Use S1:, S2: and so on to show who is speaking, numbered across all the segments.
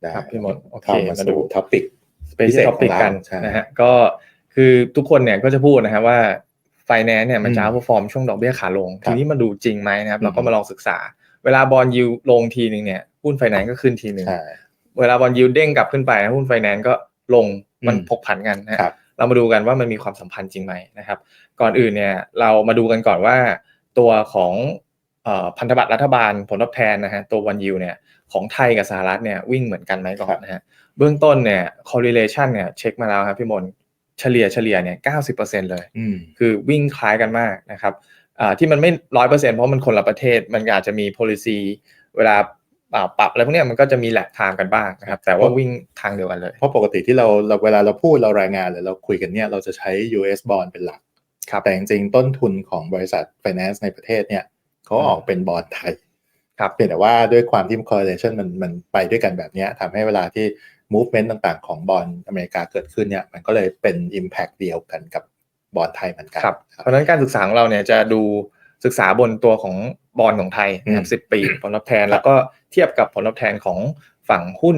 S1: ได้
S2: ครับพี่มดโอเค
S1: เข้ามา
S2: มาดู
S1: สู่ท็อปิก
S2: เป็น
S1: พิเศษ
S2: ท็อปิก
S1: ของเรา
S2: กัน
S1: ใช่
S2: นะฮะก็คือทุกคนเนี่ยก็จะพูดนะฮะว่าไฟแนนซ์เนี่ยมันจะ
S1: อืม
S2: เอาฟอร์มช่วงดอกเบี้ยขาลง
S1: ครั
S2: ที
S1: บ
S2: นี้มาดูจริงไหมนะครับ
S1: อืม
S2: เราก็มาลองศึกษา เวลาบอลยูลงทีหนึ่งเนี่ยหุ้นไฟแนนซ์ก็ขึ้นทีหนึ่ง
S1: ใช่
S2: เวลาบอลยูเด้งกลับขึ้นไปนะหุ้นไฟแนนซ์ก็ลงมัน
S1: อืม
S2: ผกผันกันนะฮะ
S1: ครับ
S2: เรามาดูกันว่ามันมีความสัมพันธ์จริงไหมนะครับ ก่อนอื่นเนี่ยเรามาดูกันก่อนว่าตัวของเอ่อพันธบัตรรัฐบาลผลตอบแทนนะฮะตัววันยูเนี่ย ของไทยกับสหรัฐเนี่ยวิ่งเหมือนกันไหมก่อนนะฮะเบื้องต้นเนี่ย correlation เนี่ยเช็คมาแล้วครับพี่มนเฉลี่ยเฉลี่ยเนี่ย90%เลย
S1: อืม
S2: คือวิ่งคล้ายกันมากนะครับอ่าที่มันไม่ร้อยเปอร์เซ็นต์เพราะมันคนละประเทศมันอาจจะมี policy เวลาอ่าปรับอะไรพวกเนี้ยมันก็จะมีแหลกทางกันบ้างนะครับแต่ว่าวิ่งทางเดียวกันเลย
S1: เพราะปกติที่เราเราเวลาเราพูดเรารายงานหรือเราคุยกันเนี่ยเราจะใช้ US bond เป็นหลัก
S2: ครับ
S1: แต่จริงๆต้นทุนของบริษัท finance ในประเทศเนี่ยเขาออกเป็นบอลไทย
S2: ครับ
S1: เพียงแต่ว่าด้วยความที่ correlation มันมันไปด้วยกันแบบเนี้ยทำให้เวลาที่ movement ต่างๆ ของบอลอเมริกาเกิดขึ้นเนี่ยมันก็เลยเป็น impact เดียวกันกับบอลไทยเหมือนกัน
S2: ครับเพราะฉะนั้นการศึกษาของเราเนี่ยจะดูศึกษาบนตัวของบอลของไทยนะครับ
S1: อืม
S2: สิบปีผลตอบแทน
S1: ครับ
S2: แล้วก็เทียบกับผลตอบแทนของฝั่งหุ้น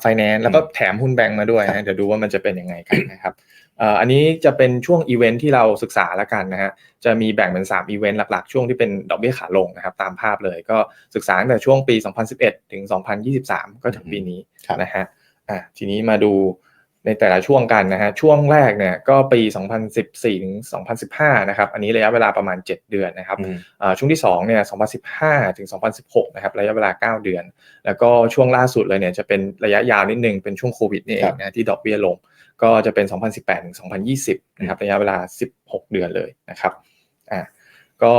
S2: ไฟแนนซ์แล้วก็แถมหุ้นแบงก์มาด้วย
S1: ครั
S2: นะ
S1: บ
S2: เดี๋ยวดูว่ามันจะเป็นยังไงกันนะครับเอ่ออันนี้จะเป็นช่วงอีเวนท์ที่เราศึกษาแล้วกันนะฮะจะมีแบ่งเป็น3อีเวนต์หลักๆ ช่วงที่เป็นดอกเบี้ยขาลงนะครับตามภาพเลยก็ศึกษาตั้งแต่ช่วงปี 2011 ถึง 2023 ก็ถึงปีนี้
S1: ครับ
S2: นะฮะอะทีนี้มาดู ในแต่ละช่วงกันนะฮะช่วงแรกเนี่ยก็ปี 2014ถึง2015นะครับอันนี้ระยะเวลาประมาณ 7 เดือนนะครับ
S1: อืม
S2: อ่าช่วงที่2เนี่ย2015ถึง2016นะครับระยะเวลา 9 เดือน แล้วก็ช่วงล่าสุดเลยเนี่ยจะเป็นระยะยาวนิดนึงเป็นช่วงโควิดนี่เอ
S1: ครั
S2: ง
S1: บ
S2: นะที่ดอกเบี้ยลง ก็จะเป็น 2018ถึง2020นะครับระยะเวลา 16 เดือนเลยนะครับอ่าก็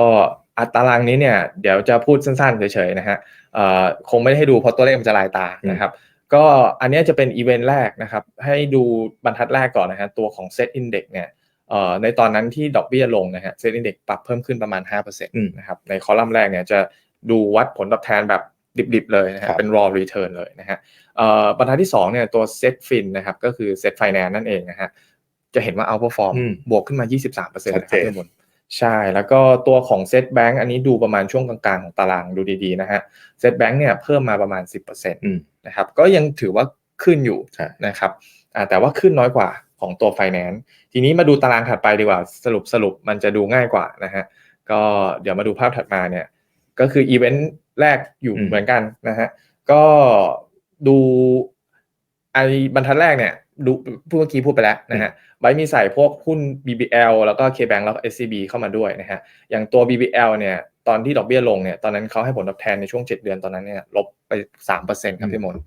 S2: อัตรางนี้เนี่ยเดี๋ยวจะพูดสั้นๆเฉยๆนะฮะเอ่อคงไม่ได้ให้ดูเพราะตัวเลขมันจะลายตานะครับ ก็อันเนี้ยจะเป็นอีเวนต์แรกนะครับ ให้ดูบรรทัดแรกก่อนนะฮะตัวของ Set Index เนี่ยเอ่อในตอนนั้นที่ดอกเบี้ยลงนะฮะ Set Index ปรับเพิ่มขึ้นประมาณ 5%น
S1: อืมะ
S2: ครับในคอลัมน์แรกเนี่ยจะดูวัดผลตอบแทนแบบดิบๆเลยนะ
S1: ครั
S2: ฮะ
S1: บ
S2: เป็น raw return เลยนะฮะเอ่อบรรทัดที่2เนี่ยตัว Set Fin นะครับก็คือ Set Finance นั่นเองนะฮะจะเห็นว่า outperform
S1: อืม
S2: บวกขึ้นมา 23%นะค
S1: ชั
S2: รับ
S1: ดเจน
S2: พี่มนใช่ แล้วก็ตัวของ Set Bank อันนี้ดูประมาณช่วงกลางๆของตารางดูดีๆนะฮะ Set Bank เนี่ยเพิ่มมาประมาณ 10%
S1: อืม
S2: นะครับก็ยังถือว่าขึ้นอยู่
S1: ใช่
S2: นะครับอ่าแต่ว่าขึ้นน้อยกว่าของตัว Finance ทีนี้มาดูตารางถัดไปดีกว่าสรุปสรุปมันจะดูง่ายกว่านะฮะก็เดี๋ยวมาดูภาพถัดมาเนี่ยก็คืออีเวนต์แรกอยู่
S1: อืม
S2: เหมือนกันนะฮะก็ดูไอ้บรรทัดแรกเนี่ย ดูพูดเมื่อกี้พูดไปแล้วนะฮะไว้มีใส่พวกหุ้น BBL แล้วก็ KBank แล้วก็ SCB เข้ามาด้วยนะฮะ อย่างตัว BBL เนี่ยตอนที่ดอกเบี้ยลงเนี่ยตอนนั้นเขาให้ผลตอบแทนในช่วง 7 เดือนตอนนั้นเนี่ยลบไป 3%ครับพี่มน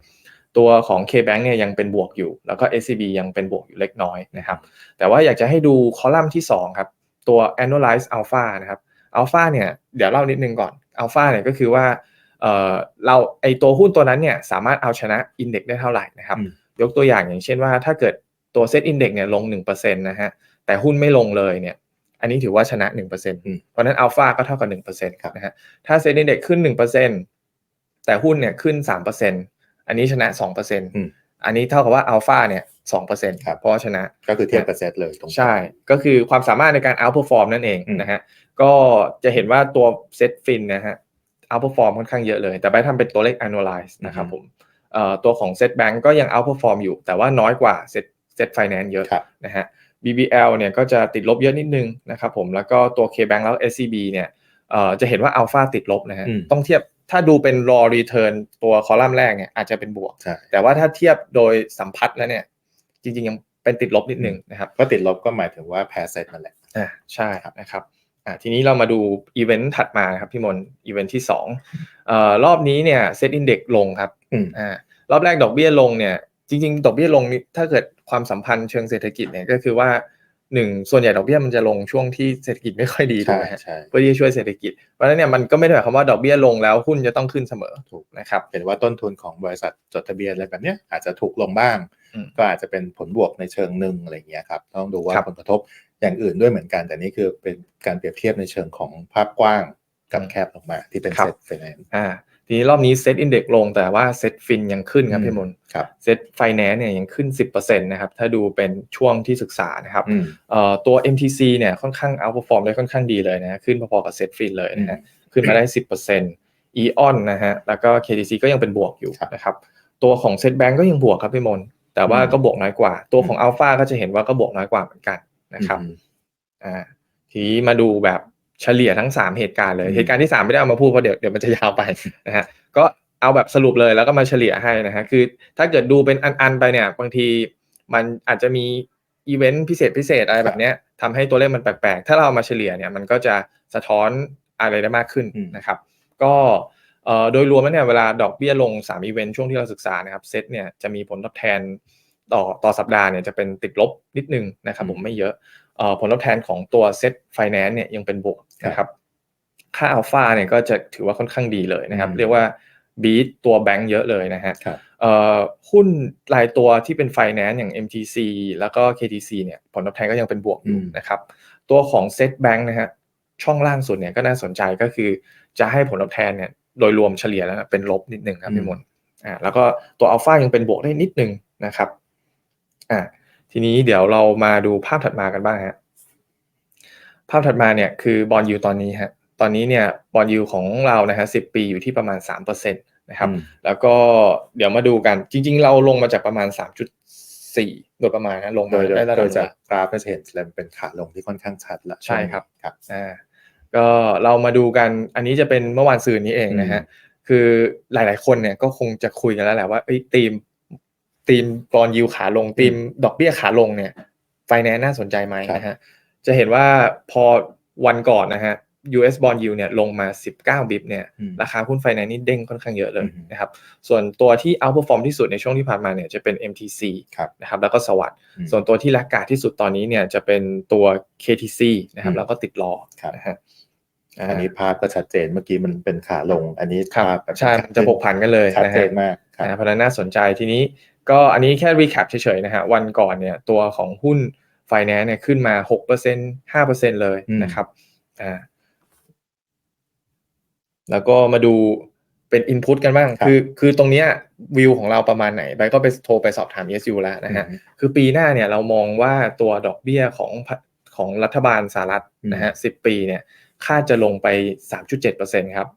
S2: ตัวของ KBank เนี่ยยังเป็นบวกอยู่ แล้วก็ SCB ยังเป็นบวกอยู่เล็กน้อยนะครับแต่ว่าอยากจะให้ดูคอลัมน์ที่ 2 ครับ ตัว annualize alpha นะครับ alpha เนี่ยเดี๋ยวเล่านิดนึงก่อน alpha เนี่ยก็คือว่าเอ่อเราไอตัวหุ้นตัวนั้นเนี่ยสามารถเอาชนะ index ได้เท่าไหร่นะครับ ยกตัวอย่างอย่างเช่นว่า ถ้าเกิดตัว set index เนี่ยลง1%นะฮะแต่หุ้นไม่ลงเลยเนี่ยอันนี้ถือว่าชนะ 1%เอื
S1: ม
S2: พราะฉะนั้น alpha ก็เท่ากับ1%
S1: ครับ
S2: นะฮะถ้า set index ขึ้น 1%แต่หุ้นเนี่ยขึ้น 3%อันนี้ชนะ 2%
S1: อืม
S2: อันนี้เท่ากับว่า alpha เนี่ย2%
S1: ครับ
S2: เพราะว่าชนะ
S1: ก็คือเทียบกับเซตเลยตรง
S2: ใช่ ก็คือความสามารถในการ outperform นั่นเอง
S1: อืม
S2: นะฮะก็จะเห็นว่าตัว set fin นะฮะ outperform ค่อนข้างเยอะเลย แต่ไปทำเป็นตัวเลข annualize นะครับผมเอ่อ ตัวของ set bank ก็ยัง outperform อยู่ แต่ว่าน้อยกว่า set set finance เยอะ
S1: ครับ
S2: นะฮะ BBL เนี่ยก็จะติดลบเยอะนิดนึงนะครับผมแล้วก็ตัว KBank แล้ว SCB เนี่ยเอ่อจะเห็นว่า alpha ติดลบนะฮะ
S1: อืม
S2: ต้องเทียบถ้าดูเป็น raw return ตัวคอลัมน์แรกเนี่ยอาจจะเป็นบวก
S1: ใช่
S2: แต่ว่าถ้าเทียบโดยสัมพัทธ์แล้วเนี่ย จริงๆ ยังเป็นติดลบนิดนึงนะครับ
S1: ก็ติดลบก็หมายถึงว่าแพ้เซตนั่นแหละ
S2: อ่าใช่ครับนะครับอ่าทีนี้เรามาดูอีเวนต์ถัดมาครับพี่มนอีเวนต์ที่สองเอ่อรอบนี้เนี่ยเซตอินเด็กลงครับ
S1: อืม
S2: อ่า รอบแรกดอกเบี้ยลงเนี่ยจริงๆ ดอกเบี้ยลงนี่ถ้าเกิดความสัมพันธ์เชิงเศรษฐกิจเนี่ยก็คือว่าหนึ่งส่วนใหญ่ดอกเบี้ยมันจะลงช่วงที่เศรษฐกิจไม่ค่อยดีถูก
S1: ใช่
S2: ไหมฮะ
S1: ใช่
S2: เพื่อที่จะช่วยเศรษฐกิจเพราะฉะนั้นเนี่ยมันก็ไม่ได้หมายความว่าดอกเบี้ยลงแล้วหุ้นจะต้องขึ้นเสมอ
S1: ถูก
S2: นะครับ
S1: เห็นว่าต้นทุนของบริษัทจดทะเบียนอะไรแบบเนี้ยอาจจะถูกลงบ้าง
S2: อืม
S1: ก็อาจจะเป็นผลบวกในเชิงหนึ่งอะไรอย่างเงี้ยครับต้องดูว่า
S2: ครับ
S1: ผลกระทบอย่างอื่นด้วยเหมือนกัน แต่นี่คือเป็นการเปรียบเทียบในเชิงของภาพกว้างกับแคบลงมาที่เป็น
S2: ครับ
S1: เซ็ตไฟแนนซ์
S2: อ่า ทีนี้รอบนี้เซตอินเด็กลงแต่ว่าเซตฟินยังขึ้นครับพี่มน
S1: ครับ
S2: เซ็ตไฟแนนซ์เนี่ยยังขึ้น 10%นะครับถ้าดูเป็นช่วงที่ศึกษานะครับ
S1: อืม
S2: เอ่อตัว MTC เนี่ยค่อนข้าง outperform ได้ค่อนข้างดีเลยนะฮะขึ้นพอๆกับเซ็ตฟินเลยนะฮะขึ้นมาได้ 10% EON นะฮะแล้วก็ KTC ก็ยังเป็นบวกอยู่
S1: ครับ
S2: นะครับตัวของเซ็ตแบงก์ก็ยังบวกครับพี่มนแต่ว่า
S1: อืม
S2: ก็บวกน้อยกว่า ตัวของ
S1: อืม
S2: อัลฟาก็จะเห็นว่าก็บวกน้อยกว่าเหมือนกันนะครับ
S1: อืม
S2: อ่าทีนี้มาดูแบบ เฉลี่ยทั้งสามเหตุการณ์เลย
S1: อืม
S2: เหตุการณ์ที่สามไม่ได้เอามาพูดเพราะเดี๋ยวเดี๋ยวมันจะยาวไปนะฮะก็เอาแบบสรุปเลยแล้วก็มาเฉลี่ยให้นะฮะคือถ้าเกิดดูเป็นอันๆไปเนี่ยบางทีมันอาจจะมีอีเวนต์พิเศษพิเศษอะไรแบบเนี้ยทำให้ตัวเลขมันแปลกๆ ถ้าเราเอามาเฉลี่ยเนี่ยมันก็จะสะท้อนอะไรได้มากขึ้น
S1: อืม
S2: นะครับ ก็เอ่อโดยรวมแล้วเนี่ยเวลาดอกเบี้ยลง3อีเวนต์ช่วงที่เราศึกษานะครับเซตเนี่ยจะมีผลตอบแทนต่อต่อสัปดาห์เนี่ยจะเป็นติดลบนิดนึงนะครับ
S1: อืม
S2: ผมไม่เยอะเอ่อ ผลตอบแทนของตัวเซตไฟแนนซ์เนี่ยยังเป็นบวกนะครับค่าอัลฟาเนี่ยก็จะถือว่าค่อนข้างดีเลยนะครับ
S1: อืม
S2: เรียกว่าบีทตัวแบงก์เยอะเลยนะฮะ
S1: ครับ
S2: เอ่อหุ้นรายตัวที่เป็นไฟแนนซ์อย่าง MTC แล้วก็ KTC เนี่ยผลตอบแทนก็ยังเป็นบวกอยู่
S1: อืม
S2: นะครับ ตัวของเซตแบงค์นะฮะช่องล่างสุดเนี่ยก็น่าสนใจก็คือจะให้ผลตอบแทนเนี่ยโดยรวมเฉลี่ยแล้วเป็นลบนิดนึงครับ
S1: อืม
S2: พี่มนอ่าแล้วก็ตัวอัลฟายังเป็นบวกได้นิดนึงนะครับอ่า ทีนี้เดี๋ยวเรามาดูภาพถัดมากันบ้างฮะภาพถัดมาเนี่ยคือบอลยูตอนนี้ฮะตอนนี้เนี่ยบอลยูของเรานะฮะสิปีอยู่ที่ประมาณ3%นะครับ
S1: อืม
S2: แล้วก็เดี๋ยวมาดูกันจริง ๆ เราลงมาจากประมาณ 3.4 โดยประมาณนะลง
S1: โด
S2: มาย
S1: โดย
S2: ได้ระ
S1: โด
S2: ดับ
S1: ย
S2: หนึ่ง
S1: จาก
S2: ละ
S1: กราฟก็จะเห็นเลยเป็นขาลงที่ค่อนข้างชัดแล้ว
S2: ใช่ครับ
S1: ครับ
S2: อ่าก็เรามาดูกันอันนี้จะเป็นเมื่อวานซืนนี้เองนะฮะคือหลาย ๆ คนเนี่ยก็คงจะคุยกันแล้วแหละว่าเอ้ยทีม ทีมบอลยูขาลงทีมดอกเบี้ยขาลงเนี่ยไฟแนนซ์น่าสนใจไหม
S1: ครับ
S2: นะฮะจะเห็นว่าพอวันก่อนนะฮะ US bond yield เนี่ยลงมา 19 บิปเนี่ย
S1: อืม
S2: ราคาหุ้นไฟแนนซ์นี่เด้งค่อนข้างเยอะเลย
S1: อืม
S2: นะครับส่วนตัวที่ outperform ที่สุดในช่วงที่ผ่านมาเนี่ยจะเป็น MTC
S1: ครับ
S2: นะครับแล้วก็สวัสด์
S1: อืม
S2: ส่วนตัวที่แลกกาดที่สุดตอนนี้เนี่ยจะเป็นตัว KTC นะครับ
S1: อืม
S2: แล้วก็ติดล้อ
S1: ครับ
S2: นะฮะา
S1: อันนี้ภาพก็ชัดเจนเมื่อกี้มันเป็นขาลง อันนี้
S2: ครับ
S1: ภาพแบบ
S2: ใช่ มันจะผกผันกันเลย
S1: ชัด
S2: นะ
S1: เจ
S2: ฮะ
S1: นมากครับ
S2: นะเพราะฉะนั้นน่าสนใจทีนี้ ก็อันนี้แค่ recap เฉยๆนะฮะวันก่อนเนี่ยตัวของหุ้น finance เนี่ยขึ้นมา 6% 5%เลย
S1: อืม
S2: นะครับอ่าแล้วก็มาดูเป็น input กันบ้าง
S1: ครับ
S2: คือคือตรงเนี้ยวิวของเราประมาณไหนไปก็ไปโทรไปสอบถาม ESU แล้วนะฮะ
S1: อืม
S2: คือปีหน้าเนี่ยเรามองว่าตัวดอกเบี้ยของพะของรัฐบาลสหรัฐ
S1: อืม
S2: นะฮะสิปีเนี่ยคาดจะลงไป 3.7%ครับ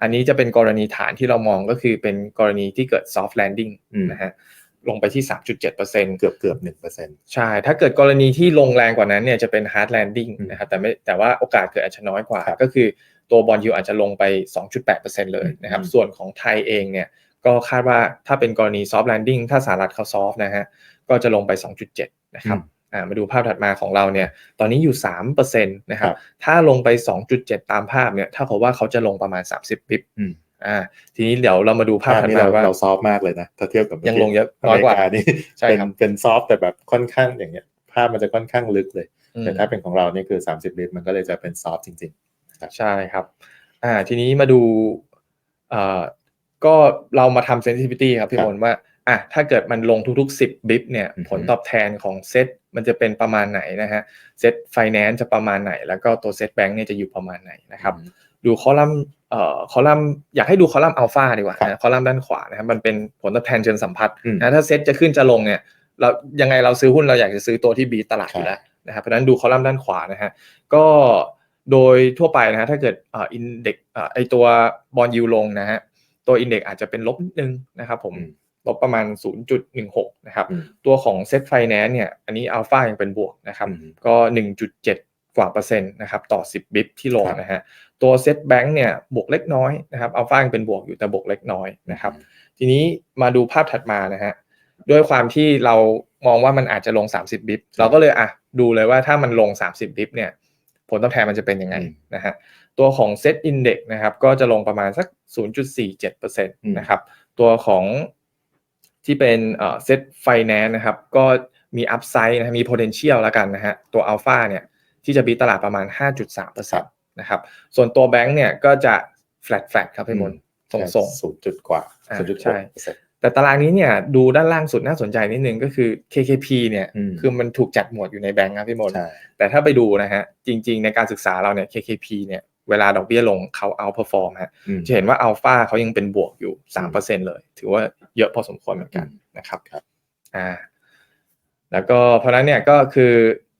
S2: อันนี้จะเป็นกรณีฐานที่เรามองก็คือเป็นกรณีที่เกิด soft landing
S1: อืม
S2: นะฮะ ลงไปที่ 3.7%
S1: เกือบเกือบหนึ่งเปอร์เซ็นต์
S2: ใช่ ถ้าเกิดกรณีที่ลงแรงกว่านั้นเนี่ยจะเป็น hard landing
S1: อืม
S2: นะครับแต่ไม่แต่ว่าโอกาสเกิดอาจจะน้อยกว่า
S1: ครับ
S2: ก็คือตัวบอลยูอาจจะลงไป 2.8%เลยนะครับ
S1: อืม
S2: ส่วนของไทยเองเนี่ยก็คาดว่าถ้าเป็นกรณี soft landing ถ้าสหรัฐเขา soft นะฮะก็จะลงไป 2.7 นะครับอ่ามาดูภาพถัดมาของเราเนี่ย ตอนนี้อยู่ 3%นะครับ ถ้าลงไป 2.7 ตามภาพเนี่ย ถ้ากับว่าเขาจะลงประมาณ 30 ปิบ
S1: อืม
S2: อ่า ทีนี้เดี๋ยวเรามาดูภาพ
S1: ภาพ
S2: ถัด
S1: นี้
S2: มา
S1: เรา
S2: ว่า
S1: เราซอฟต์มากเลยนะถ้าเทียบกับ
S2: ยังลงเยอะน้อยกว่า
S1: เมรินี่
S2: ใช่
S1: เป็น
S2: ครับ
S1: เป็นซอฟต์แต่แบบค่อนข้างอย่างเงี้ย ภาพมันจะค่อนข้างลึกเลย
S2: อืม
S1: แต่ถ้าเป็นของเรานี่คือ 30ลิตรมันก็เลยจะเป็นซอฟต์จริง
S2: ใช่ครับ อ่า ทีนี้มาดูเอ่อก็เรามาทำ sensitivity ครับพี่
S1: ครับ
S2: มนว่าอะถ้าเกิดมันลงทุกๆ 10 บิปเนี่ย
S1: อือฮึ
S2: ผลตอบแทนของเซตมันจะเป็นประมาณไหนนะฮะเซตไฟแนนซ์จะประมาณไหน แล้วก็ตัวเซตแบงค์เนี่ยจะอยู่ประมาณไหน
S1: ๆ
S2: นะครับ ดูคอลัมน์ เอ่อคอลัมน์อยากให้ดูคอลัมน์อัลฟาดีกว่า
S1: ครับ
S2: นะคอลัมน์ด้านขวานะครับมันเป็นผลตอบแทนเชิงสัมพัทธ์
S1: อืม
S2: นะถ้าเซตจะขึ้นจะลงเนี่ยเรายังไงเราซื้อหุ้นเราอยากจะซื้อตัวที่บีตลาดอยู่
S1: ใช่
S2: แล้วนะครับเพราะฉะนั้นดูคอลัมน์ด้านขวานะฮะก็โดยทั่วไปนะฮะถ้าเกิดเอ่ออินเด็กเอ่อไอตัวบอลยูลงนะฮะตัวอินเด็กอาจจะเป็นลบนิดนึงนะครับผม
S1: อืม
S2: ลบประมาณ 0.16 นะครับ
S1: อืม
S2: ตัวของเซ็ตไฟแนนซ์เนี่ย อันนี้อัลฟายังเป็นบวกนะครับ
S1: อืม
S2: ก็ 1.7 กว่าเปอร์เซ็นต์นะครับต่อ 10 บิปที่ลง
S1: ครับ
S2: นะฮะตัวเซ็ตแบงค์เนี่ยบวกเล็กน้อยนะครับอัลฟายังเป็นบวกอยู่แต่บวกเล็กน้อยนะครับทีนี้มาดูภาพถัดมานะฮะด้วยความที่เรามองว่ามันอาจจะลง 30 บิปเราก็เลยอะดูเลยว่าถ้ามันลง 30 บิปเนี่ยผลตอบแทนมันจะเป็นยังไง
S1: อืม
S2: นะฮะตัวของ Set Index นะครับก็จะลงประมาณสัก 0.47%นะครับตัวของที่เป็นเอ่อ Set Finance นะครับก็มี Upside นะมี potential แล้วกันนะฮะตัว Alpha เนี่ย ที่จะบีตลาดประมาณ 5.3%นะครับส่วนตัวแบงค์เนี่ยก็จะ flat flat ครับพี่มนต์ส่งส่งๆ
S1: ศูนย์จุดกว่า
S2: อ่า
S1: ศูนย์จุด
S2: ใช่
S1: เปอร์เซ็นต์
S2: แต่ตารางนี้เนี่ยดูด้านล่างสุดน่าสนใจนิดนึงก็คือ KKP เนี่ย
S1: อืม
S2: คือมันถูกจัดหมวดอยู่ในแบงก์ครับพี่มนต์
S1: ใช่
S2: แต่ถ้าไปดูนะฮะจริง ๆ ในการศึกษาเราเนี่ย KKP เนี่ยเวลาดอกเบี้ยลงเขา outperform ฮะ
S1: อืม
S2: จะเห็นว่าอัลฟาเขายังเป็นบวกอยู่ 3%เลย ถือว่าเยอะพอสมควรเหมือนกันนะครับ
S1: ครับ
S2: อ่าแล้วก็เพราะฉะนั้นเนี่ยก็คือ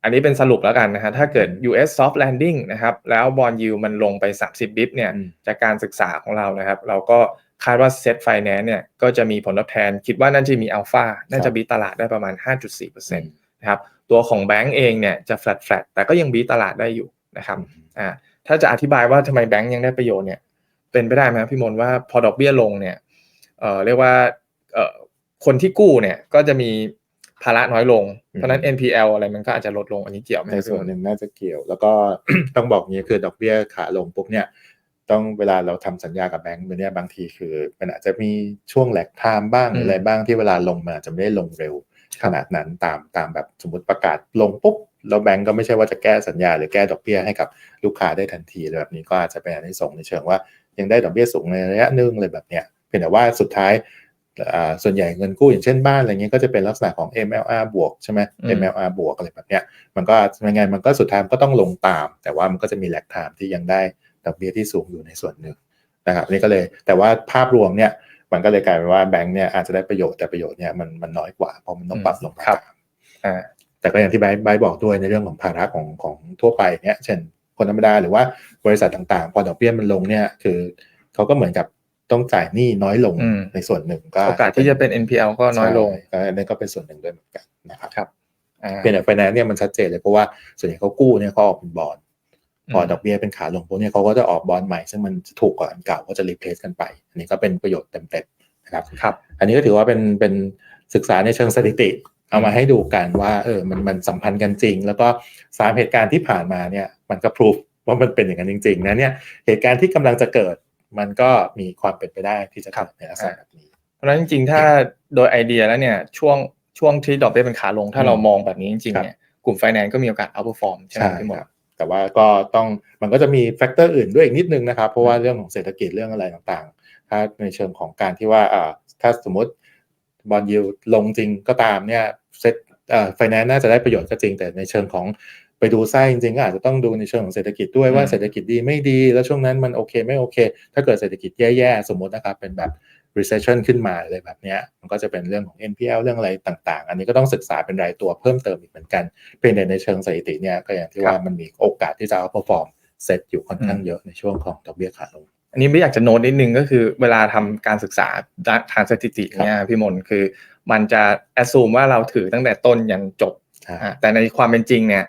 S2: อันนี้เป็นสรุปแล้วกันนะฮะถ้าเกิด US soft landing นะครับแล้วบอลยูมันลงไป 30 บิปเนี่ย
S1: อืม
S2: จากการศึกษาของเรานะครับเราก็คาดว่าเซ็ตไฟแนนซ์เนี่ยก็จะมีผลตอบแทน คิดว่าน่าจะมีอัลฟาน่าจะบีตลาดได้ประมาณ 5.4%นะครับตัวของแบงก์เองเนี่ยจะ flat flat แต่ก็ยังบีตลาดได้อยู่นะครับอ่าถ้าจะอธิบายว่าทำไมแบงก์ยังได้ประโยชน์เนี่ยเป็นไปได้ไหมครับพี่มนต์ว่าพอดอกเบี้ยลงเนี่ยเอ่อเรียกว่าเอ่อคนที่กู้เนี่ยก็จะมี ภาระน้อยลง เพราะฉะนั้น NPL อะไรมันก็อาจจะลดลงอันนี้เกี่ยวไหม
S1: ใน
S2: ครับ
S1: ส่วนหนึ่งน่าจะเกี่ยว แล้วก็ต้องบอกงี้คือดอกเบี้ยขาลงปุ๊บเนี่ยต้องเวลาเราทำสัญญากับแบงก์เนี่ยบางทีคือ มันอาจจะมีช่วงแหลกไทม์บ้างหรืออะไรบ้างที่เวลาลงมาอาจจะไม่ได้ลงเร็วขนาดนั้นตามตามแบบสมมติประกาศลงปุ๊บแล้วแบงก์ก็ไม่ใช่ว่าจะแก้สัญญาหรือแก้ดอกเบี้ยให้กับลูกค้าได้ทันทีเลยแบบนี้ก็อาจจะเป็นอันที่ส่งส์ในเชิงว่ายังได้ดอกเบี้ยสูงในระยะหนึ่งเลยแบบเนี้ยเพียงแต่ว่าสุดท้ายอ่า ส่วนใหญ่เงินกู้อย่างเช่นบ้านอะไรเงี้ยก็จะเป็นลักษณะของ MLR บวกใช่ไหม MLR บวกอะไรแบบเนี้ยมันก็ยังไงมันก็สุดท้ายมันก็ต้องลงตาม แต่ว่ามันก็จะมีแลกไทม์ที่ยังได้ดอกเบี้ยที่สูงอยู่ในส่วนหนึ่งนะครับอันนี่ก็เลยแต่ว่าภาพรวมเนี่ยมันก็เลยกลายเป็นว่าแบงก์เนี่ยอาจจะได้ประโยชน์แต่ประโยชน์เนี่ยมันมันน้อยกว่าเพราะมันต้องปรับลงมา
S2: ครับ
S1: ตาม
S2: อ่า
S1: แต่ก็อย่างที่ไบร์ทไบร์ทบอกด้วยในเรื่องของภาระของของทั่วไปเนี่ยเช่นคนธรรมดาหรือว่าบริษัทต่างๆ พอดอกเบี้ยมันลงเนี่ยคือเขาก็เหมือนกับ ต้องจ่ายหนี้น้อยลง
S2: อืม
S1: ในส่วนหนึ่งก็
S2: โอกาสที่จะเป็น NPL ก็น้อยลง
S1: ใช่ก็อันนี้ก็เป็นส่วนหนึ่งด้วยเหมือนกันนะครับ
S2: ครับอ่า
S1: เป็นแต่ไฟแนนซ์เนี่ยมันชัดเจนเลยเพราะว่าส่วนใหญ่เขากู้เนี่ยเขาออกเป็นบอลพอดอกเบี้ยเป็นขาลงพวกเนี้เขาก็จะออกบอลใหม่ซึ่งมันจะถูกกว่าอันเก่าก็จะรีเพลซกันไป อันนี้ก็เป็นประโยชน์เต็มๆนะครับ
S2: ครับ
S1: อันนี้ก็ถือว่าเป็นเป็นศึกษาในเชิงสถิติ เอามาให้ดูกันว่าเออมันมันสัมพันธ์กันจริง แล้วก็สามเหตุการณ์ที่ผ่านมาเนี่ยมันก็พิสูจว่ามันเป็นอย่างนั้นจริงๆนะเนี่ยเหตุการณ์ที่กำลังจะเกิด มันก็มีความเป็นไปได้ที่จะเกิดในลักษณะแบบนี้
S2: เพราะฉะนั้นจริงๆ ถ้าโดยไอเดียแล้วเนี่ยช่วงช่วงที่ดอกเบี้ยเป็นขาลง ถ้าเรามองแบบนี้จริงๆเนี่ยกลุ่มไฟแนนซ์ก็มีโอกาส outperform ใช่ไหม
S1: ใช่
S2: พี่หมด
S1: ครับแต่ว่าก็ต้องมันก็จะมีแฟกเตอร์อื่นด้วยอีกนิดนึงนะครับ เพราะว่าเรื่องของเศรษฐกิจเรื่องอะไรต่างๆ ถ้าในเชิงของการที่ว่าอ่าถ้าสมมติบอลยูลงจริงก็ตามเนี่ยเซ็ตเอ่อไฟแนนซ์น่าจะได้ประโยชน์ก็จริง แต่ในเชิงของ ไปดูไส้จริงๆก็อาจจะต้องดูในเชิงของเศรษฐกิจด้วยว่า
S2: อืม
S1: เศรษฐกิจดีไม่ดี แล้วช่วงนั้นมันโอเคไม่โอเค ถ้าเกิดเศรษฐกิจแย่ๆ สมมตินะครับเป็นแบบ recession ขึ้นมาอะไรแบบเนี้ยมันก็จะเป็นเรื่องของ NPL เรื่องอะไรต่างๆ อันนี้ก็ต้องศึกษาเป็นรายตัวเพิ่มเติมอีกเหมือนกัน เพียงแต่ในเชิงสถิติเนี่ยก็อย่างที่ว่ามันมีโอกาสที่จะ outperform เซตอยู่ค่อนข้างเยอะในช่วงของดอกเบี้ยขาลง
S2: อันนี้ไม่อยากจะโน้ตนิดนึงก็คือเวลาทำการศึกษาทางสถิติเนี่ยพี่มนต์คือ มันจะ assume ว่าเราถือตั้งแต่ต้นยันจบ
S1: ใช่
S2: อะ แต่ในความเป็นจริงเนี่ย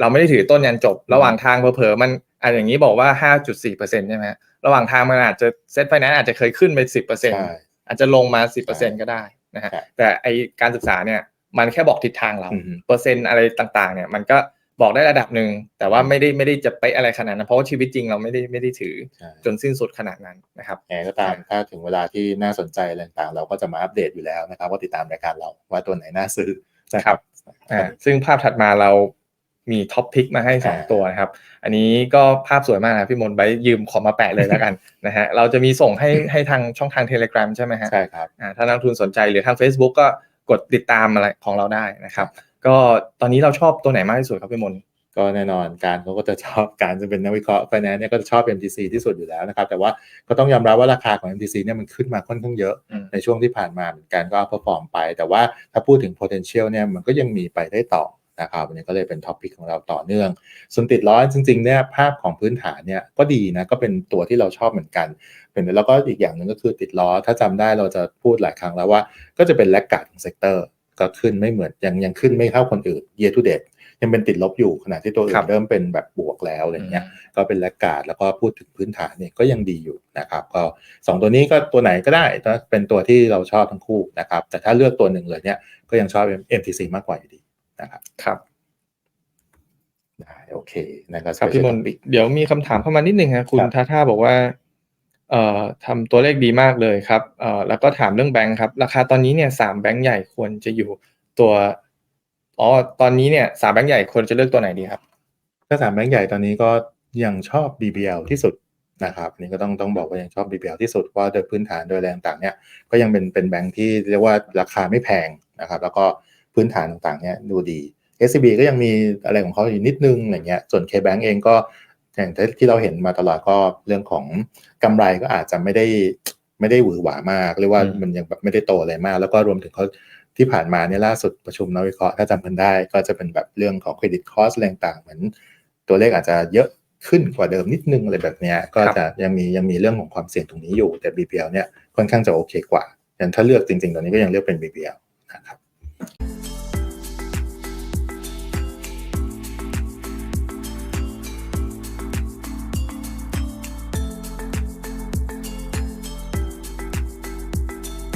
S2: เราไม่ได้ถือต้นยันจบ ระหว่างทางเผลอๆมันอะอย่างนี้บอกว่า 5.4%ใช่ไหมระหว่างทางมันอาจจะเซ็ตไฟแนนซ์อาจจะเคยขึ้นไป 10%
S1: ใช่
S2: อาจจะลงมา 10%ก็ได้นะฮะ
S1: ใช่
S2: แต่ไอการศึกษาเนี่ยมันแค่บอกทิศทางเรา
S1: อือฮึ
S2: เปอร์เซ็นต์อะไรต่างๆเนี่ยมันก็บอกได้ระดับหนึ่งแต่ว่าไม่ได้ไม่ได้จะไปะอะไรขนาดนั้นเพราะว่าชีวิตจริงเราไม่ได้ไม่ได้ถือ
S1: ใช่
S2: จนสิ้นสุดขนาดนั้นนะครับ
S1: ยังไงก็ตามถ้าถึงเวลาที่น่าสนใจอะไรต่างๆเราก็จะมาอัปเดตอยู่แล้วนะครับว่าติดตามรายการเราว่าตัวไหนน่าซื้อนะครับ
S2: อ่าซึ่งภาพถัดมาเรามีท็อปพิกมาให้2
S1: อ่า
S2: ตัวนะครับ อันนี้ก็ภาพสวยมากนะพี่มนต์ไปยืมขอมาแปะเลยแล้วกันนะฮะเราจะมีส่งให้ให้ทางช่องทาง Telegram ใช่ไหมฮะ
S1: ใช่ครับ
S2: อ่าถ้านักลงทุนสนใจหรือทาง Facebook ก็กดติดตามอะไรของเราได้นะครับ ก็ตอนนี้เราชอบตัวไหนมากที่สุดครับพี่มนต์
S1: ก็แน่นอนการเขาก็จะชอบการจะเป็นนักวิเคราะห์ไฟแนนซ์เนี่ยก็จะชอบ MTC ที่สุดอยู่แล้วนะครับ แต่ว่าก็ต้องยอมรับว่าราคาของ MTC เนี่ยมันขึ้นมาค่อนข้างเยอะ
S2: อืม
S1: ในช่วงที่ผ่านมาเหมือนกันก็ perform ไป แต่ว่าถ้าพูดถึง potential เนี่ยมันก็ยังมีไปได้ต่อนะครับอันนี้ก็เลยเป็นท็อปิกของเราต่อเนื่อง ส่วนติดล้อจริงๆเนี่ยภาพของพื้นฐานเนี่ยก็ดีนะก็เป็นตัวที่เราชอบเหมือนกันเป็นแล้วก็อีกอย่างหนึ่งก็คือติดล้อถ้าจำได้เราจะพูดหลายครั้งแล้วว่า ก็จะเป็นแลกกาดของเซกเตอร์ก็ขึ้นไม่เหมือนยังยังขึ้นไม่เท่าคนอื่น year to date ยังเป็นติดลบอยู่ขณะที่ตัวอื่
S2: ครั
S1: น
S2: บ
S1: เริ่มเป็นแบบบวกแล้วอะไรเงี้ยก็เป็นแลกการ์ดแล้วก็พูดถึงพื้นฐานเนี่ยก็ยังดีอยู่นะครับก็สองตัวนี้ก็ตัวไหนก็ได้ถ้าเป็นตัวที่เราชอบทั้งคู่นะครับแต่ถ้าเลือกตัวหนึ่งเลยเนี่ยก็ยังชอบ MTC มากกว่าอยู่ดีนะครับ
S2: ครับ
S1: ได้โอเคนะครับ
S2: ครับพี่มนต์เดี๋ยวมีคำถามเข้ามานิดนึงฮะคุณ
S1: ครับ
S2: ท่าท่าบอกว่าเอ่อทำตัวเลขดีมากเลยครับเอ่อแล้วก็ถามเรื่องแบงค์ครับ ราคาตอนนี้เนี่ยสามแบงค์ใหญ่ควรจะอยู่ตัว อ๋อตอนนี้เนี่ยสามแบงค์ใหญ่ควรจะเลือกตัวไหนดีครับ
S1: ถ้าสามแบงก์ใหญ่ตอนนี้ก็ยังชอบ BBL ที่สุดนะครับอันนี่ก็ต้องต้องบอกว่ายังชอบ BBL ที่สุดเพราะว่าโดยพื้นฐานโดยแรงต่างเนี่ยก็ยังเป็นเป็นแบงก์ที่เรียกว่าราคาไม่แพงนะครับ แล้วก็พื้นฐานต่างๆเนี่ยดูดี SCB ก็ยังมีอะไรของเขาอยู่นิดนึงอะไรเงี้ยส่วน KBank เองก็อย่างที่เราเห็นมาตลอดก็เรื่องของกำไรก็อาจจะไม่ได้ไม่ได้หวือหวามากเรียกว่า
S2: ม
S1: มันยังแบบไม่ได้โตอะไรมาก แล้วก็รวมถึงเขา ที่ผ่านมาเนี่ยล่าสุดประชุมนักวิเคราะห์ถ้าจำกันได้ ก็จะเป็นแบบเรื่องของเครดิตคอสแรงต่างเหมือนตัวเลขอาจจะเยอะขึ้นกว่าเดิมนิดนึงอะไรแบบเนี้ยก็จะยังมียังมีเรื่องของความเสี่ยงตรงนี้อยู่แต่ BPL เนี่ยค่อนข้างจะโอเคกว่าแต่ถ้าเลือกจริงๆตอนนี้ก็ยังเลือกเป็น BPL นะครับ